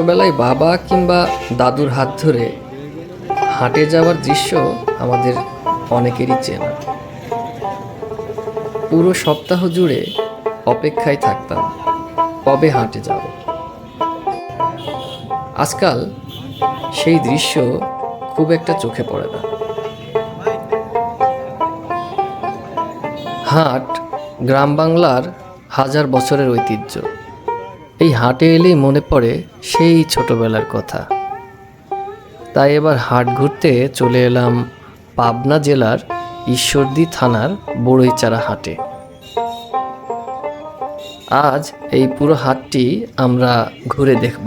ছোটবেলায় বাবা কিংবা দাদুর হাত ধরে হাটে যাওয়ার দৃশ্য আমাদের অনেকেরই চেনা। পুরো সপ্তাহ জুড়ে অপেক্ষায় থাকতাম, কবে হাটে যাব। আজকাল সেই দৃশ্য খুব একটা চোখে পড়ে না। হাট, গ্রাম বাংলার হাজার বছরের ঐতিহ্য। এই হাটে এলেই মনে পড়ে সেই ছোটবেলার কথা। তাই এবার হাট ঘুরতে চলে এলাম পাবনা জেলার ঈশ্বরদী থানার বড়ইচারা হাটে। আজ এই পুরো হাটটি আমরা ঘুরে দেখব।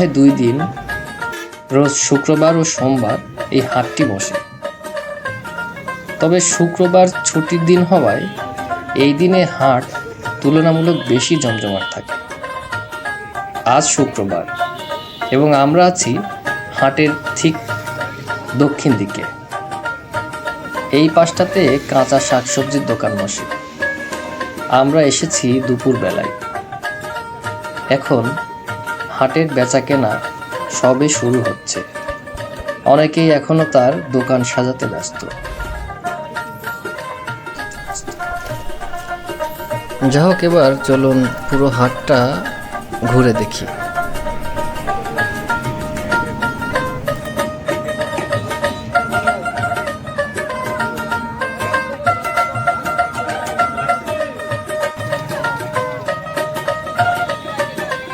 সপ্তাহে দুই দিন, রোজ শুক্রবার ও সোমবার এই হাটটি বসে। তবে শুক্রবার ছুটির দিন হওয়ায় এই দিনে হাট তুলনামূলক বেশি জমজমাট থাকে। আজ শুক্রবার এবং আমরা আছি হাটের ঠিক দক্ষিণ দিকে। এই পাশটাতে কাঁচা শাকসবজির দোকান বসে। আমরা এসেছি দুপুর বেলায় এখন হাটের বেচা কেনা সবে শুরু হচ্ছে। অনেকেই এখনও তার দোকান সাজাতে ব্যস্ত। যাহোক এবার চলুন পুরো হাটটা ঘুরে দেখি।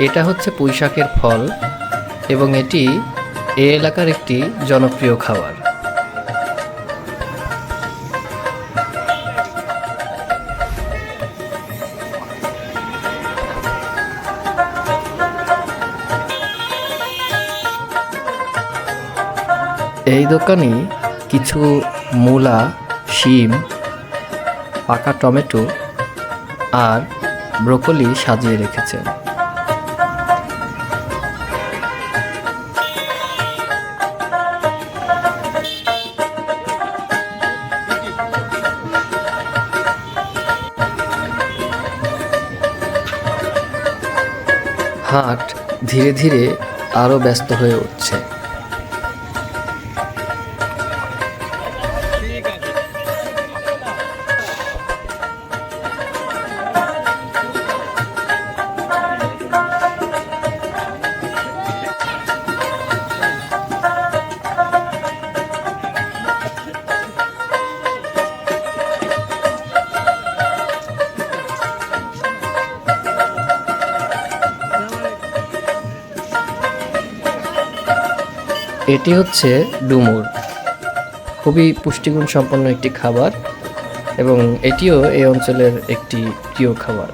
এটা হচ্ছে পুঁইশাকের ফল এবং এটি এ এলাকার একটি জনপ্রিয় খাবার। এই দোকানে কিছু মূলা, শিম, পাকা টমেটো আর ব্রোকলি সাজিয়ে রেখেছেন হাট ধীরে ধীরে আরও ব্যস্ত হয়ে উঠছে। এটি হচ্ছে ডুমুর। খুবই পুষ্টিগুণ সম্পন্ন একটি খাবার এবং এটিও এই অঞ্চলের একটি প্রিয় খাবার।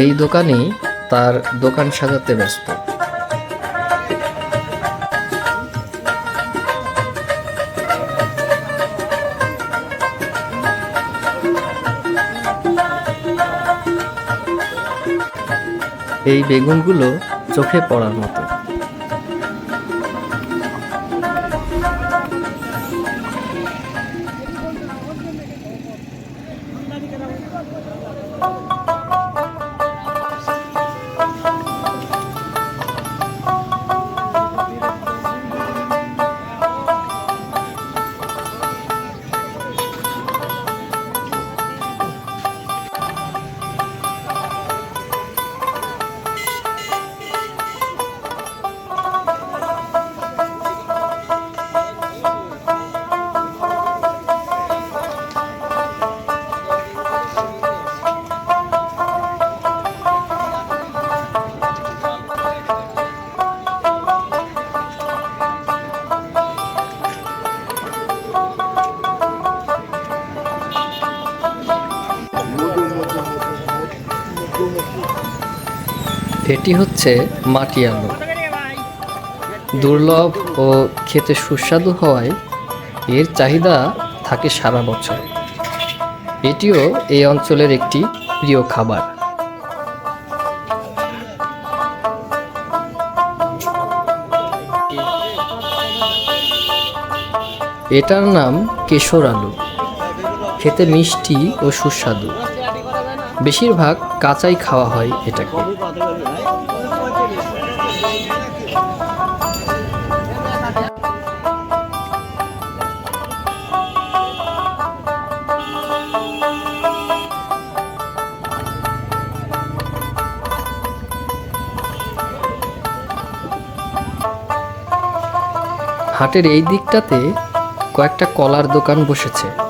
এই দোকানেই তার দোকান সাজাতে ব্যস্ত। এই বেগুনগুলো চোখে পড়ার মতো। এটি হচ্ছে মাটি আলু। দুর্লভ ও খেতে সুস্বাদু হওয়ায় এর চাহিদা থাকে সারা বছর। এটিও এই অঞ্চলের একটি প্রিয় খাবার। এটার নাম কেশর আলু। খেতে মিষ্টি ও সুস্বাদু। বেশিরভাগ কাঁচাই খাওয়া হয় এটাকে। হাটের এই দিকটাতে কয়েকটা কলার দোকান বসেছে।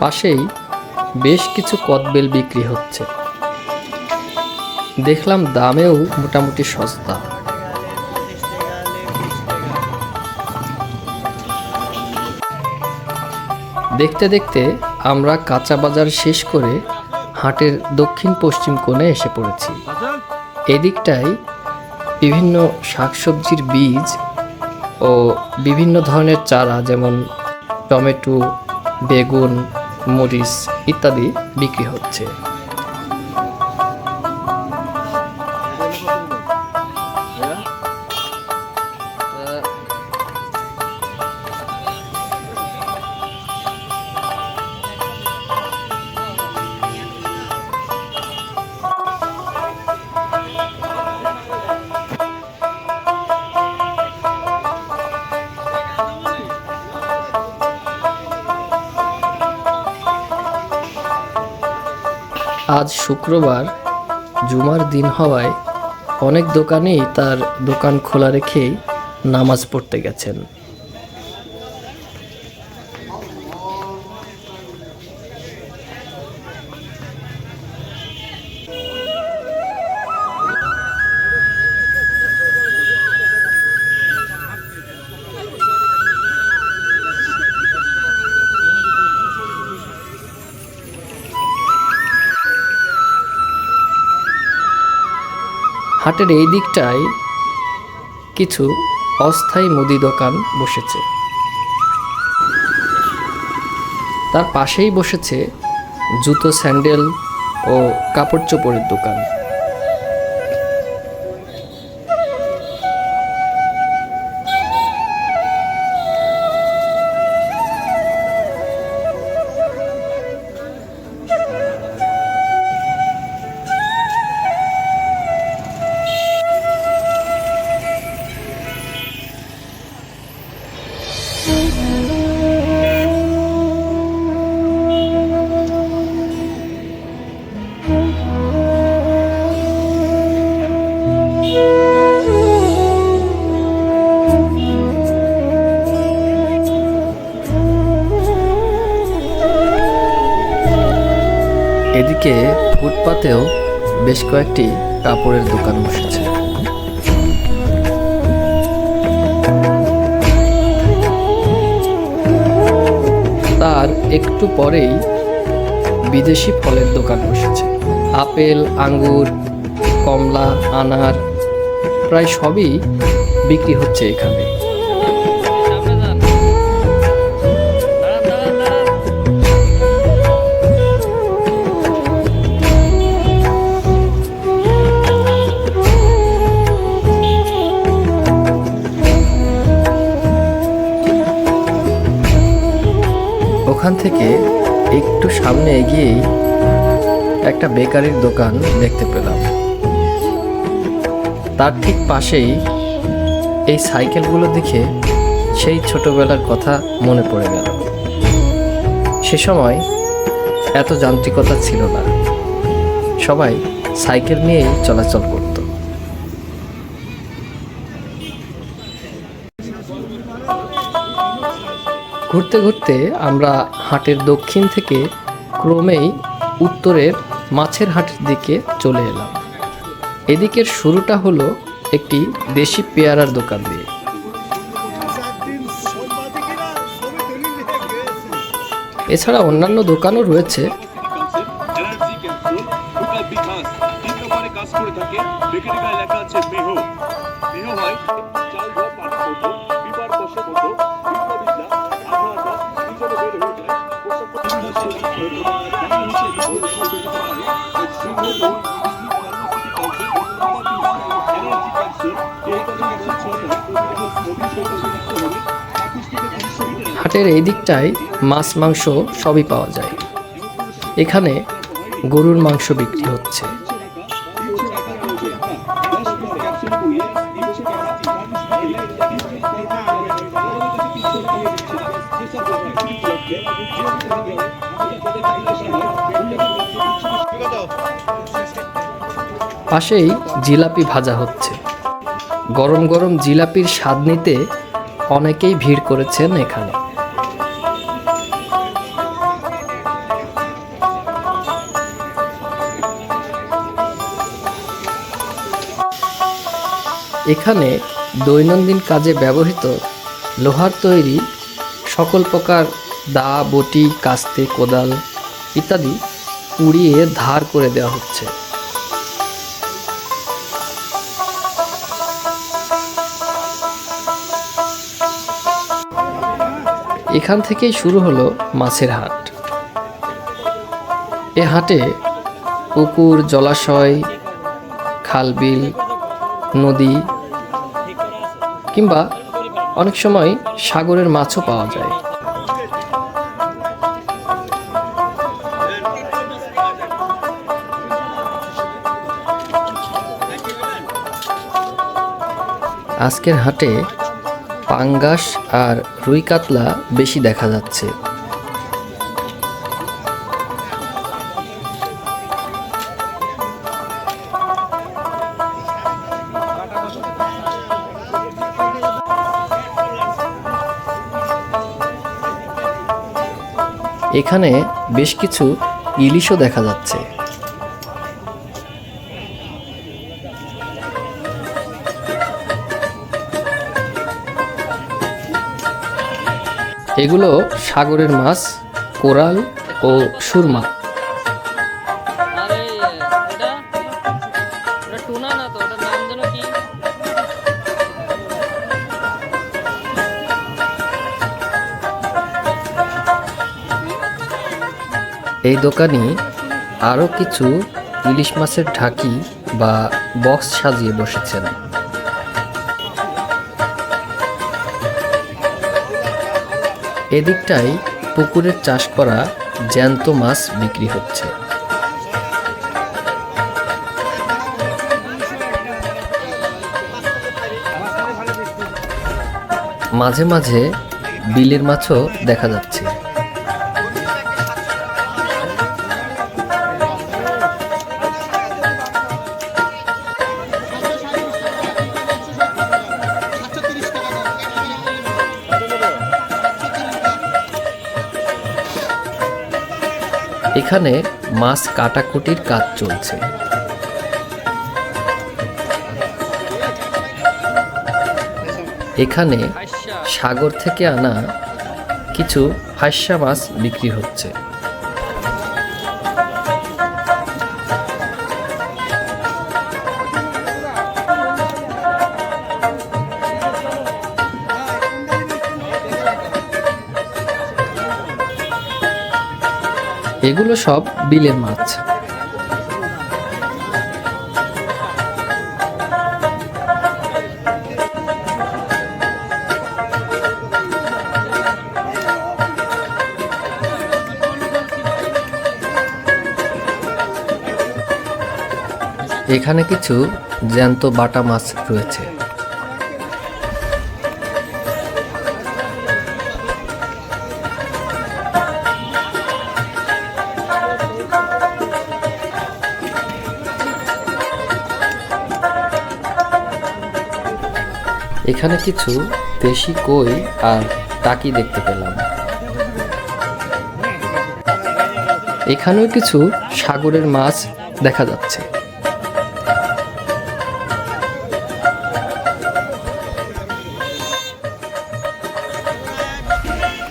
পাশেই বেশ কিছু কদবেল বিক্রি হচ্ছে। দেখলাম দামেও মোটামুটি সস্তা। দেখতে দেখতে আমরা কাঁচা বাজার শেষ করে হাটের দক্ষিণ পশ্চিম কোণে এসে পড়েছি। এদিকটায় বিভিন্ন শাকসবজির বীজ ও বিভিন্ন ধরনের চারা যেমন টমেটো, বেগুন মরিচ ইত্যাদি বিক্রি হচ্ছে। আজ শুক্রবার জুমার দিন হওয়ায় অনেক দোকানেই তার দোকান খোলা রেখেই নামাজ পড়তে গেছেন। হাটের এই দিকটায় কিছু অস্থায়ী মুদি দোকান বসেছে। তার পাশেই বসেছে জুতো, স্যান্ডেল ও কাপড় চোপড়ের দোকান। এদিকে ফুটপাতেও বেশ কয়েকটি কাপড়ের দোকান বসেছে। তার একটু পরেই বিদেশি ফলের দোকান বসেছে। আপেল, আঙ্গুর, কমলা, আনার, প্রায় সবই বিক্রি হচ্ছে এখানে। থেকে একটু সামনে এগিয়েই একটা বেকারির দোকান দেখতে পেলাম। তার ঠিক পাশেই এই সাইকেলগুলো দেখে সেই ছোটবেলার কথা মনে পড়ে গেল। সে সময় এত যান্ত্রিকতা ছিল না। সবাই সাইকেল নিয়েই চলাচল করত। ঘুরতে ঘুরতে আমরা হাটের দক্ষিণ থেকে ক্রমেই উত্তরের মাছের হাটের দিকে চলে এলাম। এদিকের শুরুটা হলো একটি দেশি পেয়ারার দোকান দিয়ে। এছাড়া অন্যান্য দোকানও রয়েছে। করে লেখা আছে হয় চাল হাটের এই দিকটায় মাছ মাংস সবই পাওয়া যায়। এখানে গরুর মাংস বিক্রি হচ্ছে। পাশেই জিলাপি ভাজা হচ্ছে। গরম গরম জিলাপির স্বাদ নিতে অনেকেই ভিড় করেছেন এখানে। এখানে দৈনন্দিন কাজে ব্যবহৃত লোহার তৈরি সকল প্রকার দা, বটি, কাস্তে, কোদাল ইত্যাদি পুড়িয়ে ধার করে দেওয়া হচ্ছে। এখান থেকেই শুরু হলো মাছের হাট। এ হাটে পুকুর, জলাশয়, খালবিল, নদী কিংবা অনেক সময় সাগরের মাছও পাওয়া যায়। আজকের হাটে পাঙ্গাস আর রুই কাতলা বেশি দেখা যাচ্ছে। এখানে বেশ কিছু ইলিশও দেখা যাচ্ছে। এগুলো সাগরের মাছ কোরাল ও সুরমা। এই দোকানে আরও কিছু ইলিশ মাছের ঢাকি বা বক্স সাজিয়ে বসেছেন। এদিকটাই পুকুরের চাষ করা জ্যান্ত মাছ বিক্রি হচ্ছে। মাঝে মাঝে বিলের মাছও দেখা যাচ্ছে। এখানে মাছ কাটাকুটির কাজ চলছে। এখানে সাগর থেকে আনা কিছু হাস্যা মাছ বিক্রি হচ্ছে। এগুলো সব বিলের মাছ। এখানে কিছু জ্যান্ত বাটা মাছ রয়েছে। এখানে কিছু দেশি কই আর টাকি দেখতে পেলাম। এখানেও কিছু সাগরের মাছ দেখা যাচ্ছে।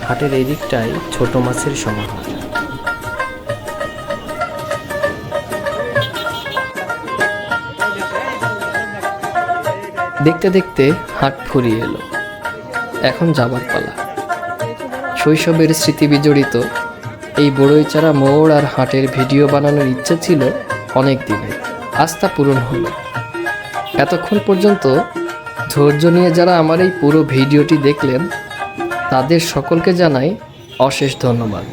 হাটের এই দিকটাই ছোট মাছের সমাহার। দেখতে দেখতে হাট ফুরিয়ে এলো। এখন যাবার পালা। শৈশবের স্মৃতি বিজড়িত। এই বড়ই চারা মোড় আর হাটের ভিডিও বানানোর ইচ্ছে ছিল অনেক দিনের। আস্থা পূরণ হলো। এতক্ষণ পর্যন্ত ধৈর্য নিয়ে যারা আমার এই পুরো ভিডিওটি দেখলেন, তাদের সকলকে জানাই অশেষ ধন্যবাদ।